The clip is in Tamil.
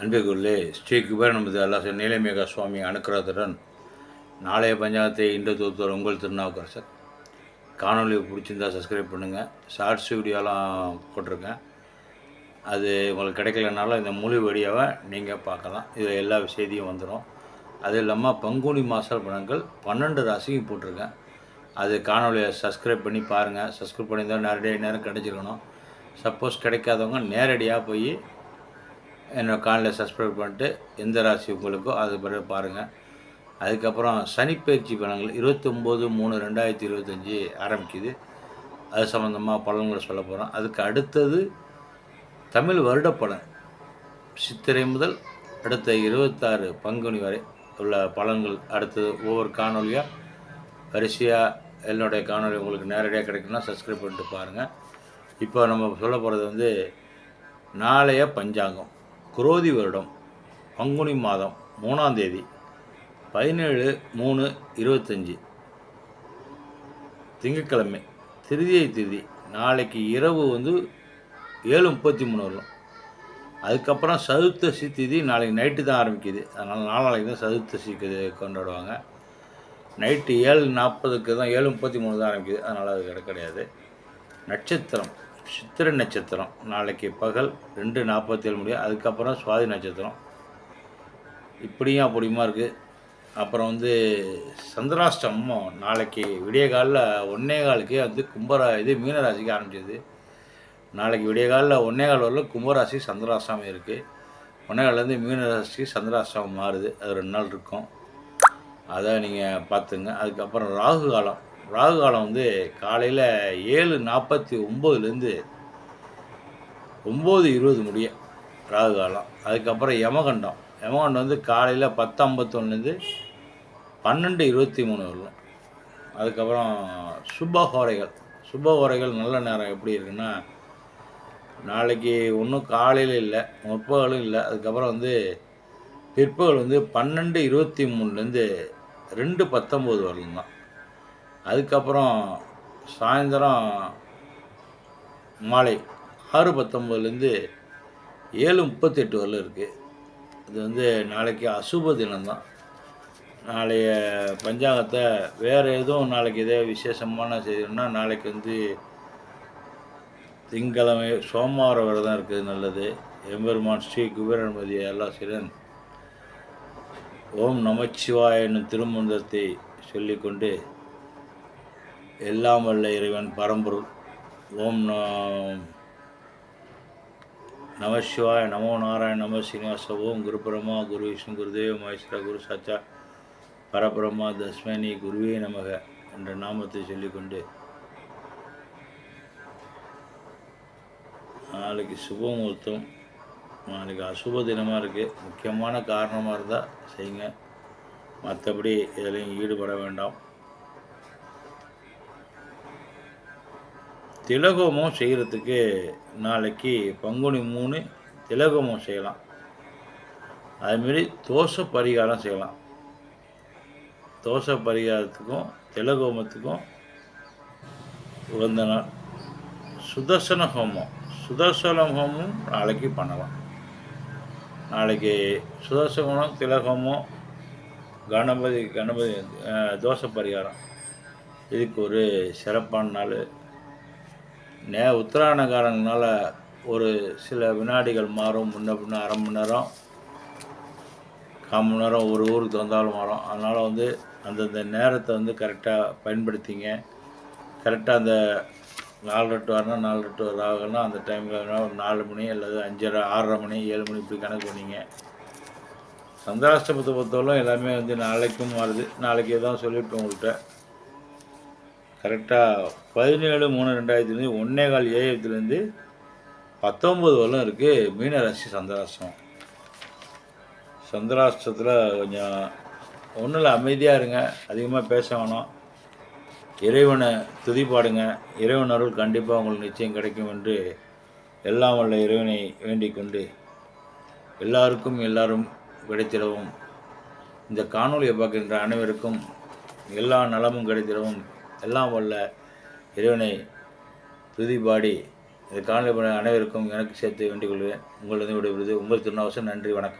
அன்பிற்குள்ளே ஸ்ரீ நமது அல்லாச நீலமேக சுவாமி அனுக்கிரகத்துடன் நாளைய பஞ்சாயத்தை இன்று தொகுத்தவர் உங்கள் திருநாவுக்கரசர். காணொலி பிடிச்சிருந்தா சப்ஸ்கிரைப் பண்ணுங்கள் ஷார்ட்ஸ் வீடியோலாம் போட்டிருக்கேன். அது உங்களுக்கு கிடைக்கலனாலும் இந்த முழு வீடியோவை நீங்கள் பார்க்கலாம். இதில் எல்லா செய்தியும் வந்துடும் அது இல்லாமல் பங்குனி மாச பணங்கள் பன்னெண்டு ராசியும் போட்டிருக்கேன். அது காணொலியை சப்ஸ்கிரைப் பண்ணி பாருங்கள் சப்ஸ்கிரைப் பண்ணியிருந்தால் நேரடியாக நேரம் கிடச்சிருக்கணும். சப்போஸ் கிடைக்காதவங்க நேரடியாக போய் என்னோட காலில் சப்ஸ்கிரைப் பண்ணிட்டு எந்த ராசி உங்களுக்கோ அது பிறகு பாருங்கள் அதுக்கப்புறம் சனிப்பயிற்சி பலன்கள் இருபத்தொம்போது மூணு ரெண்டாயிரத்தி இருபத்தஞ்சி ஆரம்பிக்குது. அது சம்மந்தமாக பலன்களை சொல்ல போகிறோம் அதுக்கு அடுத்தது தமிழ் வருட பலன். சித்திரை முதல் அடுத்த இருபத்தாறு பங்குனி வரை உள்ள பலன்கள் அடுத்தது ஒவ்வொரு காணொலியாக வரிசையாக என்னுடைய காணொலி உங்களுக்கு நேரடியாக கிடைக்குன்னா சப்ஸ்கிரைப் பண்ணிட்டு பாருங்கள் இப்போ நம்ம சொல்ல போகிறது வந்து நாளைய பஞ்சாங்கம். குரோதி வருடம் பங்குனி மாதம் மூணாம் தேதி பதினேழு மூணு இருபத்தஞ்சி. திங்கட்கிழமை திருதியை திதி நாளைக்கு இரவு வந்து ஏழு முப்பத்தி மூணு வரும் அதுக்கப்புறம் சதுர்த்தசி திதி நாளைக்கு நைட்டு தான் ஆரம்பிக்குது. அதனால் நாளாளைக்கு தான் சதுர்த்தசி கொண்டாடுவாங்க. நைட்டு ஏழு நாற்பதுக்கு தான் ஏழு முப்பத்தி மூணு தான் ஆரம்பிக்குது. அதனால் அது கிடையாது. நட்சத்திரம் சித்திரை நட்சத்திரம். நாளைக்கு பகல் ரெண்டு நாற்பத்தேழு முடியும் அதுக்கப்புறம் சுவாதி நட்சத்திரம். இப்படியும் அப்படியுமா இருக்குது அப்புறம் வந்து சந்திராஷ்டமம் நாளைக்கு விடிய காலில் ஒன்னே காலுக்கே வந்து கும்பரா இது மீனராசிக்கு ஆரம்பிச்சது. நாளைக்கு விடிய காலில் ஒன்னே கால் வரலும் கும்பராசி சந்திராஷ்டமம் இருக்குது ஒன்னே காலேருந்து மீனராசிக்கு சந்திராஷ்டமம் மாறுது. அது ரெண்டு நாள் இருக்கும். அதை நீங்கள் பார்த்துங்க. அதுக்கப்புறம் ராகு காலம். ராகு காலம் வந்து காலையில் ஏழு நாற்பத்தி ஒம்போதுலேருந்து ஒம்பது இருபது முடிய ராகு காலம். அதுக்கப்புறம் யமகண்டம். யமகண்டம் வந்து காலையில் பத்து ஐம்பத்தொன்னுலேருந்து பன்னெண்டு இருபத்தி மூணு வரலாம். அதுக்கப்புறம் சுபஹோரைகள் சுபஹோரைகள் நல்ல நேரம் எப்படி இருக்குன்னா நாளைக்கு ஒன்றும் காலையில் இல்லை முற்பகலும் இல்லை. அதுக்கப்புறம் வந்து பிற்பகல் வந்து பன்னெண்டு இருபத்தி மூணுலேருந்து ரெண்டு பத்தொம்போது வரலாம். தான் அதுக்கப்புறம் சாயந்தரம் மாலை ஆறு பத்தொம்போதுலேருந்து ஏழு முப்பத்தெட்டு வரலும் இருக்குது இது வந்து நாளைக்கு அசுப தினம்தான். நாளைய பஞ்சாங்கத்தை வேறு எதுவும் நாளைக்கு இதே விசேஷமான செய்தின்னா நாளைக்கு வந்து திங்கக்கிழமை சோமவார விரதம் இருக்குது நல்லது. எம்பெருமான் ஸ்ரீ குபேரன்மதி அல்லாசிரன் ஓம் நமச்சிவாய என்னும் திருமந்திரத்தை சொல்லிக்கொண்டு எல்லாம் வல்ல இறைவன் பரம்பொருள். ஓம் நமசிவாய நமோ நாராயண நம சீனிவாச. ஓம் குரு பிரம்மா குரு விஷ்ணு குருதேவ மகேஸ்வர குரு சச்சா பரபிரம்மா தஸ்மனி குருவே நமக என்ற நாமத்தை சொல்லிக்கொண்டு நாளைக்கு சுபமுகூர்த்தம் நாளைக்கு அசுப தினமாக இருக்குது முக்கியமான காரணமாக இருந்தால் செய்யுங்க. மற்றபடி எதுலையும் ஈடுபட வேண்டாம். திலகோமம் செய்கிறதுக்கு நாளைக்கு பங்குனி மூணு திலகோமம் செய்யலாம். அதுமாரி தோசை பரிகாரம் செய்யலாம். தோசை பரிகாரத்துக்கும் திலகோமத்துக்கும் உகந்த நாள். சுதர்சன ஹோமம். சுதர்சன ஹோமம் நாளைக்கு பண்ணலாம். நாளைக்கு சுதர்சனம் திலகோமம் கணபதி கணபதி தோசை பரிகாரம். இதுக்கு ஒரு சிறப்பான நாள். நே உத்தராயணக்காரங்கனால ஒரு சில வினாடிகள் மாறும். முன்ன பின்ன அரை மணி நேரம் கால் மணி நேரம் ஒரு ஊருக்கு வந்தாலும் மாறும். அதனால் வந்து அந்தந்த நேரத்தை வந்து கரெக்டாக பயன்படுத்திங்க. கரெக்டாக அந்த நாலு டு வரணும் நாலு டு ஆகணும் அந்த டைமில் ஒரு நாலு மணி அல்லது அஞ்சரை ஆறரை மணி ஏழு மணி இப்படி கணக்கு பண்ணிங்க. சந்திராஷ்டமத்தை பொறுத்தவரைக்கும் எல்லாமே வந்து நாளைக்கும் மாறுது. நாளைக்கு தான் சொல்லிவிட்டோம் உங்கள்கிட்ட கரெக்டாக பதினேழு மூணு ரெண்டாயிரத்துலேருந்து ஒன்னே கால் ஏஎத்துலேருந்து பத்தொம்பது வரலும் இருக்குது மீனராசி சந்திராஷ்டம் சந்திராஷ்டத்தில் கொஞ்சம் ஒன்றும் இல்லை அமைதியாக இருங்க அதிகமாக பேச வேணாம். இறைவனை துதிப்பாடுங்க இறைவன் அருள் கண்டிப்பாக உங்களுக்கு நிச்சயம் கிடைக்கும் என்று எல்லாம் வல்ல இறைவனை வேண்டிக் கொண்டு எல்லாருக்கும் எல்லாரும் கிடைத்திடவும். இந்த காணொளியை பார்க்கின்ற அனைவருக்கும் எல்லா நலமும் கிடைத்திடவும். எல்லாம் வல்ல இறைவனை துதிபாடி இது காணொலி அனைவருக்கும் எனக்கு சேர்த்து வேண்டிக் கொள்வேன் உங்களிடம் விடைபெறுவது உங்கள் திருநாவசம் நன்றி வணக்கம்.